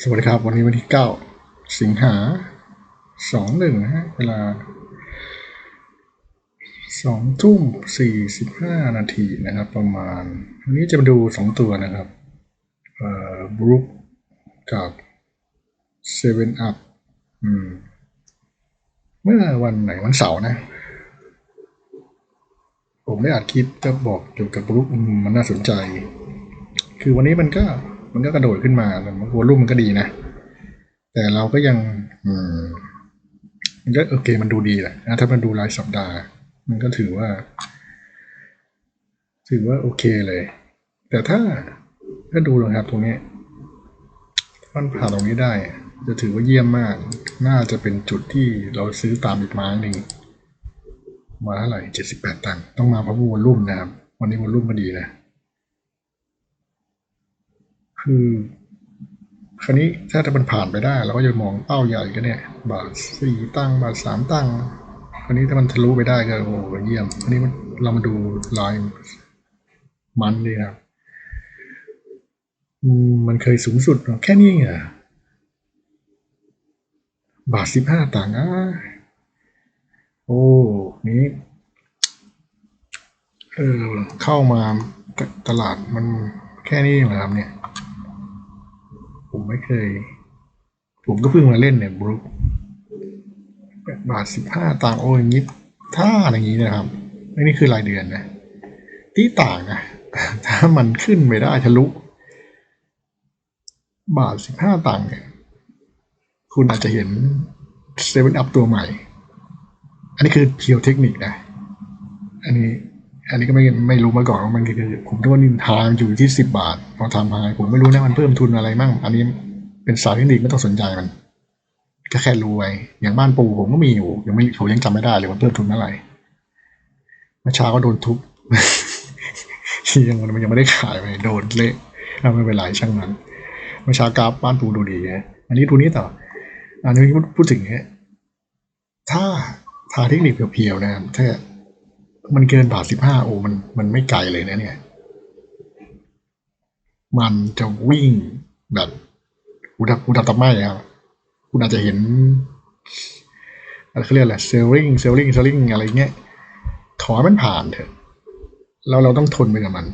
สวัสดีครับ วันนี้วันที่เก้าสิงหาสองหนึ่งนะฮะ เวลาสองทุ่มสี่สิบห้านาทีนะครับ ประมาณ วันนี้จะมาดูสองตัวนะครับ เอ่อบรูคกับเซเว่นอัพอืม เมื่อวันไหนวันเสาร์นะ ผมได้อัดคลิปก็บอกเกี่ยวกับบรูคมันน่าสนใจ คือวันนี้มันก็ มันก็กระโดดขึ้นมาแต่วอลุ่มมันก็ดีนะ แต่เราก็ยัง อืมมันก็โอเคมันดูดีแหละถ้ามันดูรายสัปดาห์ มันก็ถือว่า ถือว่าโอเคเลย แต่ถ้าถ้าดูนะครับตรงนี้มันผ่านตรงนี้ได้ จะถือว่าเยี่ยมมาก น่าจะเป็นจุดที่เราซื้อตามอีกไม้หนึ่งมาเท่าไหร่เจ็ดสิบแปดตังค์ต้องมาเพราะวอลุ่มนะครับ วันนี้วอลุ่มก็ดีนะ คือ คราวนี้ถ้าถ้ามันผ่านไปได้ เราก็จะมองเป้าใหญ่ก็เนี่ย บาทสี่ตั้ง บาทสามตั้ง คราวนี้ถ้ามันทะลุไปได้ก็โอ้โหเยี่ยมอันนี้มันเรามาดูลายมันดีครับมันเคยสูงสุดแค่นี้เหรอบาทสิบห้าตังอะโอ้ นี้เออเข้ามาตลาดมันแค่นี้เหรอครับเนี่ย ผมไม่เคย ผมก็เพิ่งมาเล่นเนี่ยบรูคบาทสิบห้าต่างโอ้ยงนี้ถ้าอย่างนี้นะครับนี่คือรายเดือนนะที่ต่างนะถ้ามันขึ้นไปได้ทะลุ บาทสิบห้าต่างเนี่ย คุณอาจจะเห็นเซเว่นอัพตัวใหม่ อันนี้คือเพียวเทคนิคนะ อันนี้ อันนี้ก็ไม่ไม่รู้มาก่อนว่ามันคือผมคิดว่านินทางอยู่ที่สิบบาทพอทำมาผมไม่รู้นะมันเพิ่มทุนอะไรมั่ง อันนี้เป็นสายเทคนิคไม่ต้องสนใจมันก็แค่รู้ไว้อย่างบ้านปูผมก็มีอยู่ ยังไม่ผมยังจำไม่ได้เลยว่าเพิ่มทุนเท่าไหร่เมื่อเช้าก็โดนทุบยังมันยังไม่ได้ขายไปโดนเละเอาไม่เป็นไรช่างมันเมื่อเช้ากราฟบ้านปูดูดีฮะอันนี้ดูนี้ต่อ อันนี้พูดถึงฮะถ้าทาเทคนิคเพียวๆนะครับถ้า มันเกินบาทสิบห้าโอมันมันไม่ไกลเลยนะเนี่ย มันจะวิ่งแบบอุดับอุดับตับไหมครับคุณอาจจะเห็นอะไรเขาเรียกอะไรเซลลิงเซลลิงเซลลิงอะไรเงี้ยขอให้มันผ่านเถอะแล้วเราต้องทนไปกับมัน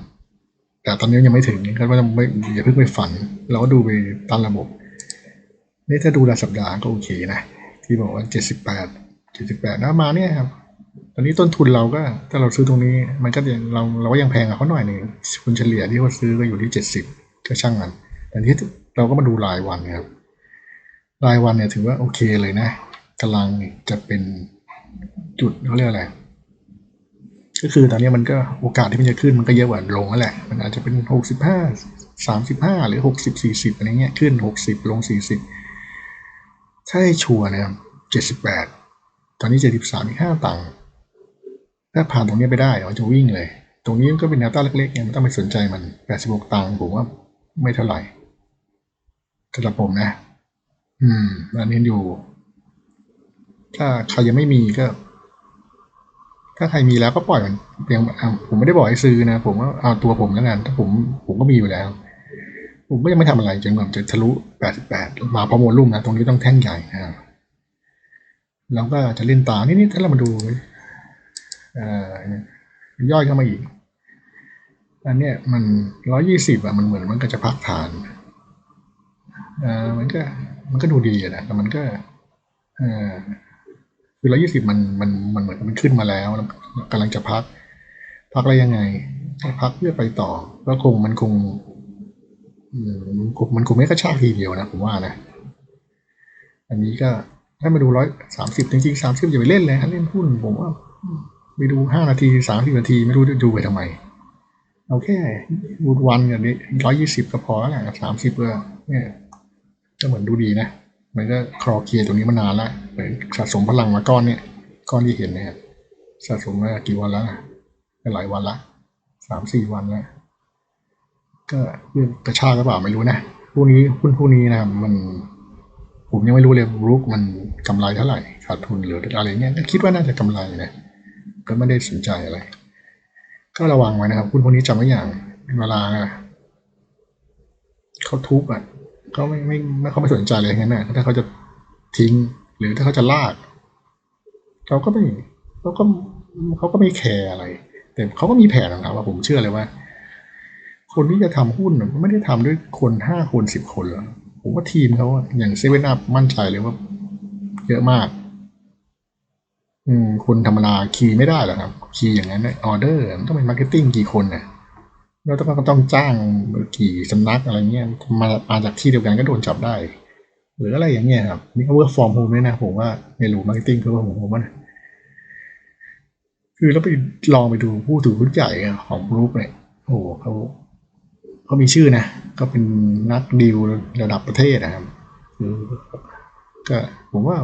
แต่ตอนนี้ยังไม่ถึงก็ว่าไม่อย่าเพิ่งไปฝัน เราก็ดูไปตามระบบ นี่ถ้าดูรายสัปดาห์ก็โอเคนะ ที่บอกว่าเจ็ดสิบแปดเจ็ดสิบแปดนะมาเนี่ยครับ อนนี้ต้นทุนเราก็ถ้าเราซื้อตรงนี้ มันก็ยังเราเราก็ยังแพงกว่าเขาหน่อยหนึ่งคุณเฉลี่ยที่เขาซื้อก็อยู่ที่เจ็ดสิบก็ช่างมันแต่ที่เราก็มาดูรายวันครับรายวันเนี่ยถือว่าโอเคเลยนะกำลังจะเป็นจุดเขาเรียกอะไร ก็คือตอนนี้มันก็โอกาสที่มันจะขึ้นมันก็เยอะกว่าลงนั่นแหละ มันอาจจะเป็นหกสิบห้าสามสิบห้าหรือหกสิบสี่สิบอะไรเงี้ยขึ้นหกสิบลงสี่สิบถ้าให้ชัวร์นะครับเจ็ดสิบแปดตอนนี้เจ็ดสิบสามอีกห้าตังค์ ถ้าผ่านตรงนี้ไปได้เราจะวิ่งเลย ตรงนี้ก็เป็นแนวต้านเล็กๆเนี่ยมันต้องไปสนใจมันแปดสิบหกตังค์ผมว่าไม่เท่าไหร่สำหรับผมนะ อืมอันนี้อยู่ ถ้าใครยังไม่มีก็ ถ้าใครมีแล้วก็ปล่อยมันยังผมไม่ได้บอกให้ซื้อนะ ผมว่าเอาตัวผมแล้วกันถ้าผมผมก็มีอยู่แล้ว ผมก็ยังไม่ทำอะไรจนกว่าจะทะลุแปดสิบแปดมาพอโมลุ่มนะ ตรงนี้ต้องแท่งใหญ่นะเราก็จะเล่นตานี่นี่ถ้าเรามาดู ย่อยเข้ามาอีก อันเนี้ยมันร้อยี่สิบอะมันเหมือนมันก็จะพักฐานอ่ามันก็มันก็ดูดีอะนะแต่มันก็เอ่อคือร้อยี่สิบมันมันมันเหมือนมันขึ้นมาแล้วกำลังจะพัก พักอะไรยังไงพักเพื่อไปต่อก็คงมันคงมันคงมันคงไม่กระชากทีเดียวนะผมว่านะ อันนี้ก็ถ้ามาดูร้อยสามสิบจริงๆสามสิบอย่าไปเล่นเลยฮะเล่นหุ้นผมว่า ไปดูห้านาทีสามสิบนาทีไม่รู้จะดูไปทำไมเอาแค่วูวันอย่างนี้ร้อยยี่สิบก็พอแล้วแหละสามสิบก็เนี่ยก็เหมือนดูดีนะ มันก็คลอเคลียร์ตรงนี้มานานแล้วเหมือนสะสมพลังมาก้อนเนี่ย ก้อนที่เห็นเนี่ยสะสมมากี่วันแล้วหลายวันละสามสี่วันแล้วก็เรื่องกระชากหรือเปล่าไม่รู้นะพวกนี้หุ้นพวกนี้นะมัน ผมยังไม่รู้เลยบรูคมันกำไรเท่าไหร่ขาดทุนหรืออะไรเงี้ยคิดว่าน่าจะกำไรนะ ก็ไม่ได้สนใจอะไร ก็ระวังไว้นะครับหุ้นพวกนี้จำไว้อย่างเวลาเขาทุบอะก็ไม่ไม่ไม่เขาไม่สนใจเลยงั้นนะถ้าเขาจะทิ้ง หรือถ้าเขาจะลากเขาก็ไม่เขาก็เขาก็ไม่แคร์อะไร แต่เขาก็มีแผนของเขาว่าผมเชื่อเลยว่า คนที่จะทำหุ้นไม่ได้ทำด้วยคนห้าคนสิบคนหรอกผมว่าทีมเขาอย่างเซเว่นอัพมั่นใจเลยว่า เยอะมาก อืมคนธรรมดาคีย์ไม่ได้หรอกครับ คีย์อย่างนั้นออเดอร์มันต้องเป็นมาร์เก็ตติ้งกี่คนน่ะแล้วต้องก็ต้องจ้างกี่สำนักอะไรเงี้ยมามาจากที่เดียวกันก็โดนจับได้ หรืออะไรอย่างเงี้ยครับนี่ก็ work from home ด้วยนะผมว่าไม่รู้มาร์เก็ตติ้งคือว่าผมผมว่านะคือแล้วไปลองไปดูผู้ถือหุ้นใหญ่ของรุ๊ปเนี่ยโอ้โหเขาเขามีชื่อนะ ก็เป็นนักดีลระดับประเทศนะครับก็ผมว่า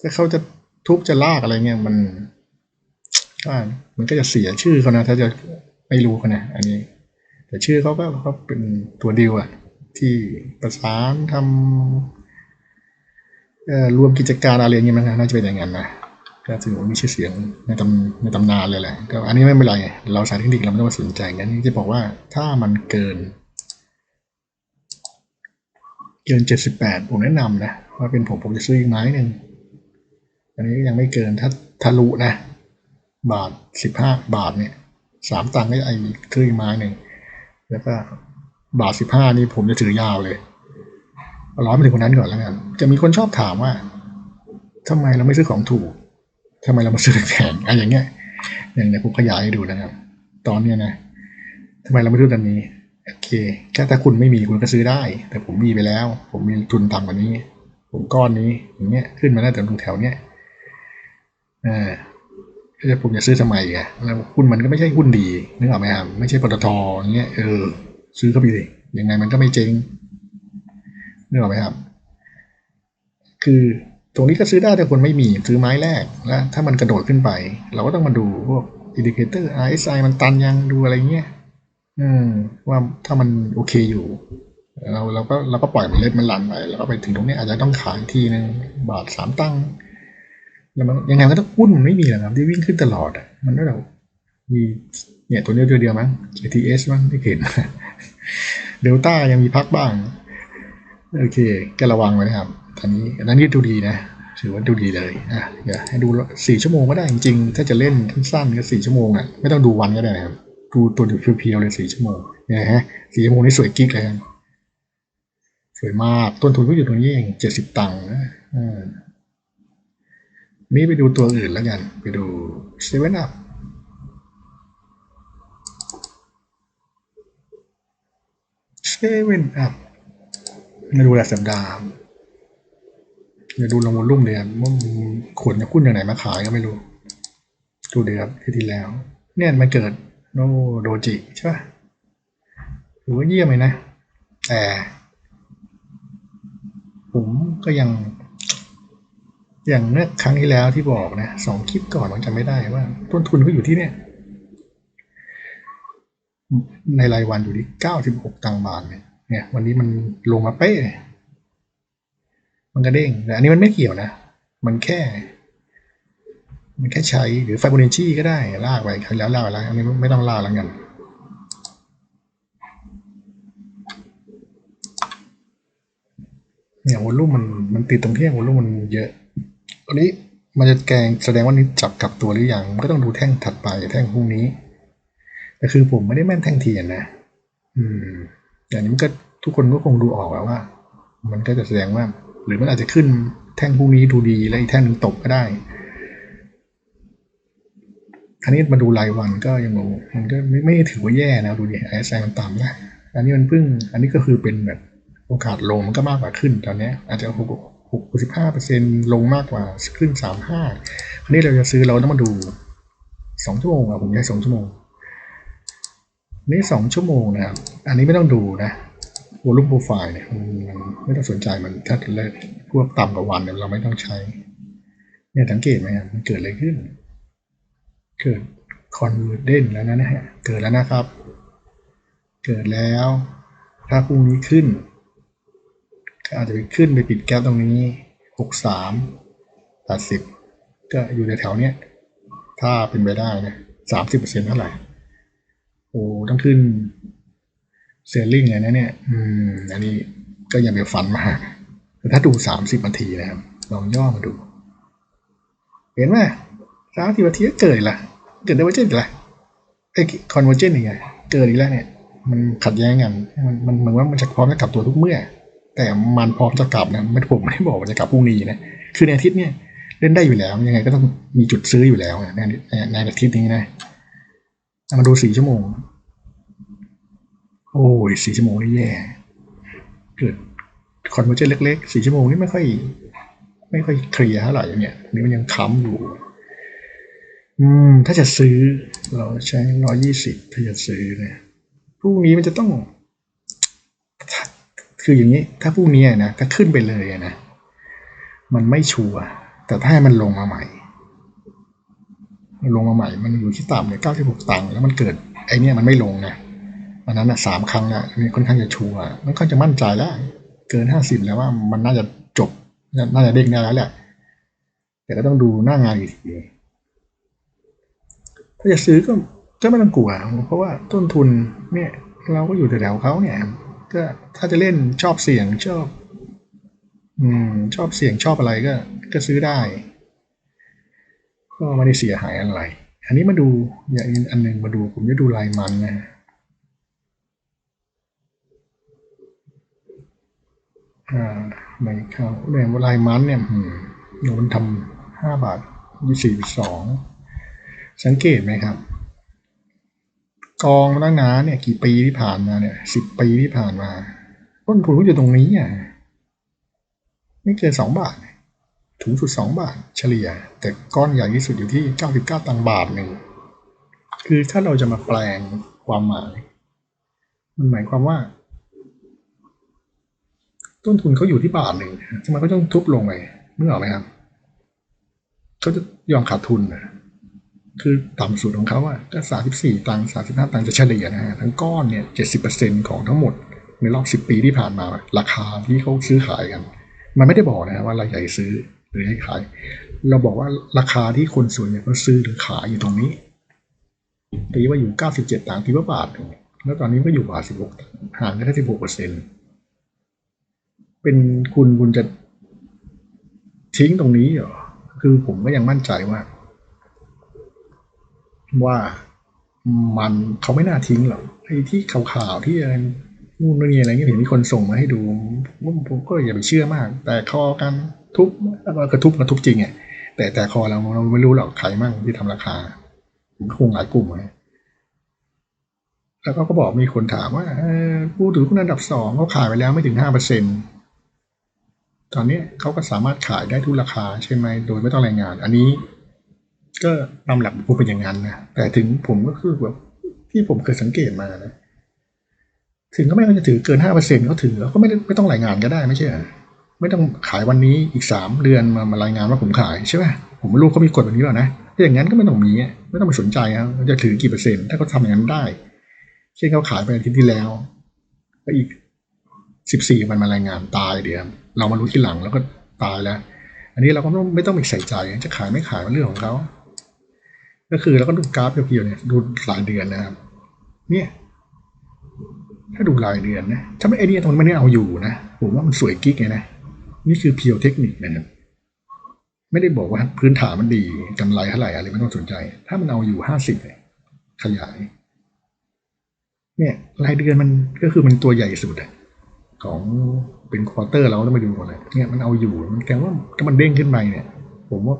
ถ้าเขาจะ ทุบจะลากอะไรเงี้ยมันก็มันก็จะเสียชื่อเขานะ ถ้าจะไม่รู้เขานะอันนี้ แต่ชื่อเขาก็เขาเป็นตัวดีลอะที่ประสานทำรวมกิจการอะไรเงี้ยมันน่าจะเป็นอย่างนั้นนะก็ถือว่ามีชื่อเสียงในตำในตำนานเลยแหละก็อันนี้ไม่เป็นไร เราสายเทคนิคเราไม่ต้องมาสนใจงั้นจะบอกว่าถ้ามันเกิน เกินเจ็ดสิบแปดผมแนะนำนะว่าเป็นผมผมจะซื้ออีกไม้หนึ่ง อันนี้ยังไม่เกินถ้าทะลุนะ บาทสิบห้าบาทเนี่ยสามตังค์ก็ไอ้ครึ่งไม้หนึ่งแล้วก็บาทสิบห้านี่ผมจะถือยาวเลยร้อยไปถึงคนนั้นก่อนแล้วกันจะมีคนชอบถามว่าทำไมเราไม่ซื้อของถูกทำไมเรามาซื้อแพงอะไรอย่างเงี้ยอย่างเนี้ยผมขยายให้ดูนะครับ ตอนเนี้ยนะทำไมเราไม่ซื้อตอนนี้โอเคแค่ถ้าคุณไม่มีคุณก็ซื้อได้ แต่ผมมีไปแล้ว ผมมีทุนต่ำกว่านี้ ผมก้อนนี้อย่างเงี้ยขึ้นมาได้แต่ตรงแถวเนี้ย ออก็จะผมจะซื้อทำไมอะแล้วหุ้นมันก็ไม่ใช่หุ้นดีนึกออกไหมครับไม่ใช่ปตทอย่างเงี้ยเออซื้อเข้าไปสิยังไงมันก็ไม่เจ๊งนึกออกไหมครับ คือตรงนี้ก็ซื้อได้แต่คนไม่มีซื้อไม้แรกแล้วถ้ามันกระโดดขึ้นไป เราก็ต้องมาดูพวกอินดิเคเตอร์ RSI มันตันยังดูอะไรเงี้ยอืมว่าถ้ามันโอเคอยู่ เราเราก็เราก็ปล่อยมันเล็ดมันลันไปแล้วก็ไปถึงตรงนี้อาจจะต้องขายทีนึงบาทสามตังค์ แล้วมันยังไงก็ต้องหุ้นมันไม่มีหรอกครับที่วิ่งขึ้นตลอดอะมันก็แบบมีเนี่ยตัวเดียวตัวเดียวมั้ง JTS มั้งที่เห็นเดลต้ายังมีพักบ้าง โอเคก็ระวังไว้นะครับตอนนี้อันนั้นนี่ดูดีนะถือว่าดูดีเลยอะเดี๋ยวให้ดูสี่ชั่วโมงก็ได้จริงๆ ถ้าจะเล่นสั้นๆก็สี่ชั่วโมงอะไม่ต้องดูวันก็ได้นะครับดูตัวเพียวๆเลยสี่ชั่วโมงเนี่ยฮะสี่ชั่วโมงนี่สวยกิ๊กเลยครับสวยมากต้นทุนก็อยู่ตรงนี้เองเจ็ดสิบตังค์นะอ่า นี่ไปดูตัวอื่นแล้วกัน ไปดูเซเว่นอัพเซเว่นอัพมาดูรายสัปดาห์เดี๋ยวดูลงวอลุ่มเลยครับว่าขนจะคุ้นจากไหนมาขายก็ไม่รู้ ดูเดือนที่ที่แล้ว เนี่ยมันเกิดโนโดจิใช่ป่ะถือว่าเยี่ยมเลยนะ แต่ ผมก็ยัง อย่างเมื่อครั้งที่แล้วที่บอกนะสองคลิปก่อนผมจำไม่ได้ว่า ต้นทุนก็อยู่ที่เนี่ย ในรายวันอยู่ที่เก้าสิบหกตังบาทเนี่ยเนี่ย วันนี้มันลงมาเป๊ะมันก็เด้งแต่อันนี้มันไม่เกี่ยวนะ มันแค่ มันแค่ใช้หรือไฟโบเนชีก็ได้ลากไปครั้งแล้วลากไปแล้วอันนี้ไม่ต้องลากแล้วกันเนี่ยวอลลุ่มมันมันติดตรงที่วอลลุ่มมันเยอะ อันนี้มันจะแกงแสดงว่านี้จับกลับตัวหรือยังมันก็ต้องดูแท่งถัดไปแท่งพรุ่งนี้แต่คือผมไม่ได้แม่นแท่งเทียนนะ อืมอย่างนี้มันก็ทุกคนก็คงดูออกแล้วว่า มันก็จะแสดงว่า หรือมันอาจจะขึ้นแท่งพรุ่งนี้ดูดีแล้วอีกแท่งหนึ่งตกก็ได้อันนี้มาดูรายวันก็ยังงงมันก็ไม่ไม่ถือว่าแย่นะดูดิไอแซมันต่ำนะอันนี้มันเพิ่ง อันนี้ก็คือเป็นแบบโอกาสลงมันก็มากกว่าขึ้นตอนนี้อาจจะหก หกสิบห้าเปอร์เซ็นลงมากกว่าขึ้นสามห้าอันนี้เราจะซื้อเราต้องมาดูสองชั่วโมงอะผมใช้สองชั่วโมง นี่สองชั่วโมงนะครับ อันนี้ไม่ต้องดูนะวอลุ่มโปรไฟล์เนี่ยมันไม่ต้องสนใจมันถ้าเลิกพวกต่ำกว่าวันเนี่ยเราไม่ต้องใช้ เนี่ยสังเกตไหมครับมันเกิดอะไรขึ้น เกิดคอนเวอร์เดนแล้วนะเนี่ยเกิดแล้วนะครับ เกิดแล้ว ถ้าพรุ่งนี้ขึ้น ก็อาจจะไปขึ้นไปปิดแก๊ปตรงนี้หกสามแปดสิบก็อยู่ในแถวเนี้ย ถ้าเป็นไปได้นะสามสิบเปอร์เซ็นต์เท่าไหร่ โอ้ต้องขึ้นเซลลิงเลยนะเนี่ย อืม อันนี้ก็ย่าไปฝันมาแต่ถ้าดูสามสิบนาทีนะครับ ลองย่อมาดู เห็นไหมสามสิบนาทีก็เกิดอีกละเกิดไดเวอร์เจนอีกละไอ้คอนเวอร์เจนยังไงเกิดอีกแล้วเนี่ย มันขัดแย้งกัน มันมันเหมือนว่ามันจะพร้อมจะกลับตัวทุกเมื่อ แต่มันพร้อมจะกลับนะไม่ผมไม่ได้บอกว่าจะกลับพรุ่งนี้นะคือในอาทิตย์เนี่ยเล่นได้อยู่แล้ว ยังไงก็ต้องมีจุดซื้ออยู่แล้วนะในในอาทิตย์นี้นะมาดูสี่ชั่วโมง โอ้ยสี่ชั่วโมงนี่แย่เกิดคอนเวอร์เจนเล็กๆสี่ชั่วโมงนี่ไม่ค่อย ไม่ค่อยเคลียร์เท่าไหร่เนี่ยนี่มันยังค้ำอยู่ อืม ถ้าจะซื้อ เราใช้ร้อยี่สิบถ้าจะซื้อเนี่ยพรุ่งนี้มันจะต้อง คืออย่างนี้ถ้าพรุ่งนี้นะถ้าขึ้นไปเลยนะมันไม่ชัวร์แต่ถ้ามันลงมาใหม่ มันลงมาใหม่ มันอยู่ที่ต่ำเนี่ยเก้าสิบหกตังค์แล้วมันเกิดไอเนี่ยมันไม่ลงนะอันนั้นอะสามครั้งอะนี่ค่อนข้างจะชัวร์มันค่อนจะมั่นใจแล้ว เกินห้าสิบแล้วว่ามันน่าจะจบ น่าจะเด้งได้แล้วแหละแต่ก็ต้องดูหน้างานอีกทีถ้าจะซื้อก็ก็ไม่ต้องกลัว เพราะว่าต้นทุนเนี่ย เราก็อยู่แถวๆเขาเนี่ย ก็ถ้าจะเล่นชอบเสียงชอบ อืม ชอบเสียงชอบอะไรก็ ก็ซื้อได้ ก็ไม่ได้เสียหายอะไร อันนี้มาดูอย่างอันหนึ่งมาดูผมจะดูลายมันนะอ่าไม่เข้าเรื่องลายมันเนี่ยอืมหนูมันทำห้าบาทยี่สี่สองสังเกตไหมครับ กองมาตั้งนานเนี่ยกี่ปีที่ผ่านมาเนี่ยสิบปีที่ผ่านมา ต้นทุนก็อยู่ตรงนี้อะไม่เกินสองบาท ถูงสุดสองบาท เฉลี่ย แต่ก้อนใหญ่ที่สุดอยู่ที่เก้าสิบเก้าตังค์บาทหนึ่งคือถ้าเราจะมาแปลงความหมาย มันหมายความว่า ต้นทุนเขาอยู่ที่บาทหนึ่งทำไมเขาต้องทุบลงไปนึกออกไหมครับเขาจะยอมขาดทุนนะ คือต่ำสุดของเขาอะก็สามสิบสี่ตังค์สามสิบห้าตังค์จะเฉลี่ยนะฮะทั้งก้อนเนี่ยเจ็ดสิบเปอร์เซ็นของทั้งหมดในรอบสิบปีที่ผ่านมา ราคาที่เขาซื้อขายกัน มันไม่ได้บอกนะว่ารายใหญ่ซื้อหรือให้ขาย เราบอกว่าราคาที่คนส่วนใหญ่เขาซื้อหรือขายอยู่ตรงนี้ตีว่าอยู่เก้าสิบเจ็ดตังค์ตีว่าบาทแล้วตอนนี้ก็อยู่บาทสิบหกห่างกันแค่สิบหกเปอร์เซ็นเป็นคุณคุณจะทิ้งตรงนี้เหรอคือผมก็ยังมั่นใจว่า ว่ามันเขาไม่น่าทิ้งหรอกไอ้ที่ข่าวๆที่อะไรนู่นนี่อะไรเงี้ยเห็นมีคนส่งมาให้ดูผมผมก็อย่าไปเชื่อมาก แต่คอกันทุบกระทุบกระทุบจริงไงแต่แต่คอเราเราไม่รู้หรอกใครมั่งที่ทำราคาคงหลายกลุ่มไงแล้วก็ก็บอกมีคนถามว่าผู้ถือหุ้นอันดับสองเขาขายไปแล้วไม่ถึงห้าเปอร์เซ็นตอนนี้เขาก็สามารถขายได้ทุกราคาใช่ไหมโดยไม่ต้องรายงาน อันนี้ ก็ตามหลักผมเป็นอย่างนั้นนะแต่ถึงผมก็คือแบบที่ผมเคยสังเกตมานะถึงก็ไม่ต้องจะถือเกินห้าเปอร์เซ็นต์เขาถือแล้วก็ไม่ไม่ต้องรายงานก็ได้ไม่ใช่ไม่ต้องขายวันนี้อีกสามเดือนมามารายงานว่าผมขายใช่ไหมผมไม่รู้เขามีกฎแบบนี้หรอนะถ้าอย่างนั้นก็ไม่ต้องมีไม่ต้องไปสนใจครับจะถือกี่เปอร์เซ็นต์ถ้าเขาทำอย่างนั้นได้ เช่นเขาขายไปอาทิตย์ที่แล้วก็อีกสิบสี่วันมารายงานตายเดี๋ยวเรามารู้ทีหลังแล้วก็ตายแล้ว อันนี้เราก็ไม่ต้องไปใส่ใจจะขายไม่ขายมันเรื่องของเขา ก็คือเราก็ดูกราฟเพียวๆเนี่ยดูรายเดือนนะครับ เนี่ยถ้าดูรายเดือนนะ ถ้าไม่ไอเดียตรงนี้ไม่ได้เอาอยู่นะ ผมว่ามันสวยกิ๊กไงนะ นี่คือเพียวเทคนิคนะครับ ไม่ได้บอกว่าพื้นฐานมันดีกำไรเท่าไหร่อะไรไม่ต้องสนใจ ถ้ามันเอาอยู่ห้าสิบขยาย เนี่ยรายเดือนมันก็คือมันตัวใหญ่สุดของเป็นควอเตอร์เราต้องมาดูก่อนเลยเนี่ยมันเอาอยู่ มันแกว่าถ้ามันเด้งขึ้นไปเนี่ย ผมว่า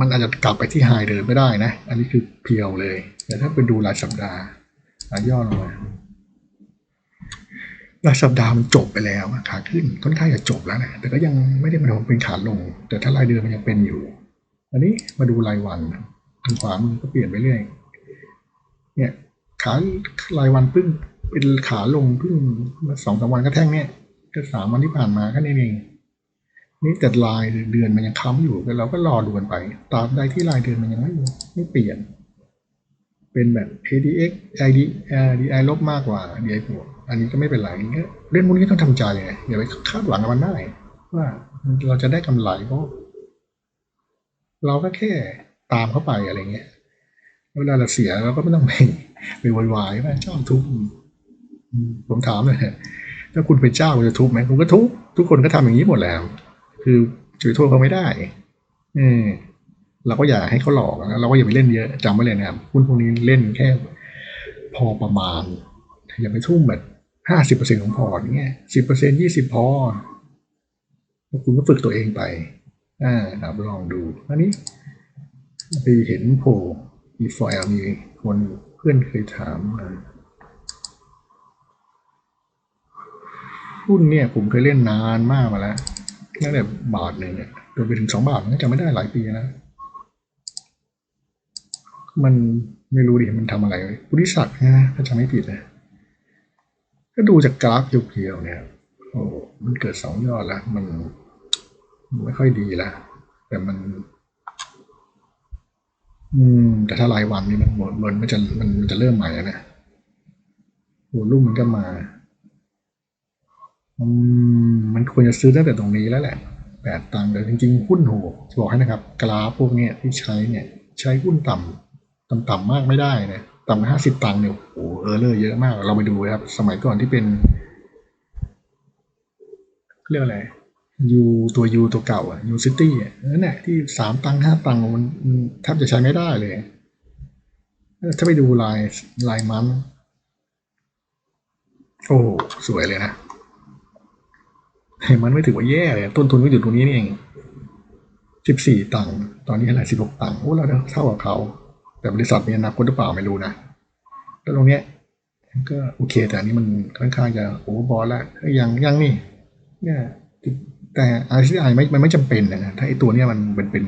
มันอาจจะกลับไปที่ไฮเดิมไม่ได้นะ อันนี้คือเพียวเลย แต่ถ้าไปดูรายสัปดาห์รายย่อลงมารายสัปดาห์มันจบไปแล้วขาขึ้นค่อนข้างจะจบแล้วนะ แต่ก็ยังไม่ได้มาถึงเป็นขาลง แต่ถ้ารายเดือนมันยังเป็นอยู่ อันนี้มาดูรายวันทางขวามือก็เปลี่ยนไปเรื่อย เนี่ยขารายวันเพึ่งเป็นขาลงเพึ่งสองสามวันก็แท่งเนี่ยก็สามวันที่ผ่านมาก็นี่เอง นี่แต่ลายเดือนมันยังค้ำอยู่เราก็รอดูกันไป ตาบใดที่ลายเดือนมันยังไม่ไม่เปลี่ยน เป็นแบบ ADX ID DI ลบมากกว่า DI บวกอันนี้ก็ไม่เป็นไรก็เล่นพวกนี้ต้องทำใจไงอย่าไปคาดหวังกับมันได้ว่าเราจะได้กำไรเพราะเราก็แค่ตามเข้าไปอะไรเงี้ยเวลาเราเสียเราก็ไม่ต้องไปไปวายวายว่าชอบทุกผมถามเลยถ้าคุณเป็นเจ้าคุณจะทุบไหมคุณก็ทุบทุกคนก็ทำอย่างนี้หมดแล้ว คือจะไปโทษเขาไม่ได้เออเราก็อย่าให้เขาหลอกนะเราก็อย่าไปเล่นเยอะจำไว้เลยนะครับหุ้นพวกนี้เล่นแค่ พอประมาณ อย่าไปทุ่มแบบห้าสิบเปอร์เซ็นของพอร์ตเงี้ยสิบเปอร์เซ็นยี่สิบพอแล้วคุณก็ฝึกตัวเองไป อ่าครับลองดูอันนี้ไปเห็นโผล่มีฟอยล์มีคนเพื่อนเคยถามมาหุ้นเนี่ยผมเคยเล่นนานมากมาแล้ว ตั้งแต่บาทหนึ่งเนี่ยจนไปถึงสองบาทมันจำไม่ได้หลายปีนะ มันไม่รู้ดิมันทำอะไรบริษัทนะถ้าจำไม่ผิดนะก็ดูจากกราฟเพียวๆเนี่ยโอ้มันเกิดสองยอดแล้วมันไม่ค่อยดีล้วแต่มัน อืม แต่ถ้ารายวันนี่มันหมดมันมันจะมันจะเริ่มใหม่แล้วนะโอ้ลูกมันก็มา อืมมันควรจะซื้อตั้งแต่ตรงนี้แล้วแหละแปดตังค์แต่จริงๆ หุ้นโหจะบอกให้นะครับ กราฟพวกเนี้ยที่ใช้เนี่ย ใช้หุ้นต่ำต่ำๆมากไม่ได้นะต่ำห้าสิบตังค์เนี่ยโอ้โหเออเลอร์เยอะมาก เราไปดูครับ สมัยก่อนที่เป็นเรียกอะไรยูตัวยูตัวเก่าอะยูซิตี้อะนั่นแหละที่สามตังค์ห้าตังค์มันแทบจะใช้ไม่ได้เลย ถ้าไปดูลายลายมัน โอ้ สวยเลยนะ มันไม่ถือว่าแย่เลยต้นทุนก็อยู่ตรงนี้นี่เองสิบสี่ตังค์ตอนนี้อะไรสิบหกตังค์โอ้เราเท่ากับเขา แต่บริษัทมีอนาคตหรือเปล่าไม่รู้นะแล้วตรงเนี้ยก็โอเค แต่อันนี้มันค่อนข้างจะโอเวอร์บอลแล้วยังยังนี่เนี่ยแต่ RCI ไม่มันไม่จำเป็นนะถ้าไอตัวเนี้ยมันเป็นเป็น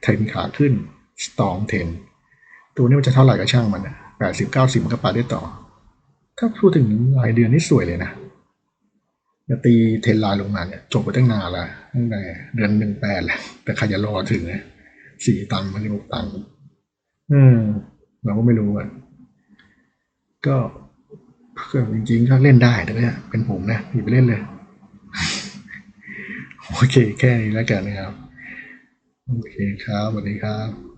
เทรนขาขึ้นสตองเทนตัวนี้มันจะเท่าไหร่ก็ช่างมันแปดสิบเก้าสิบมันก็ไปได้ต่อ ถ้าพูดถึงรายเดือนนี่สวยเลยนะ จะตีเทรนไลน์ลงมาเนี่ยจบไปตั้งนานแล้วตั้งแต่เดือนหนึ่งแปดแล้วแต่ใครจะรอถึงนะสี่ตังค์มันหกตังค์อืม เราก็ไม่รู้อะก็ก็จริงๆก็เล่นได้แต่เนี่ยเป็นผมนะอย่าไปเล่นเลย โอเค แค่นี้แล้วกันนะครับ โอเคครับสวัสดีครับ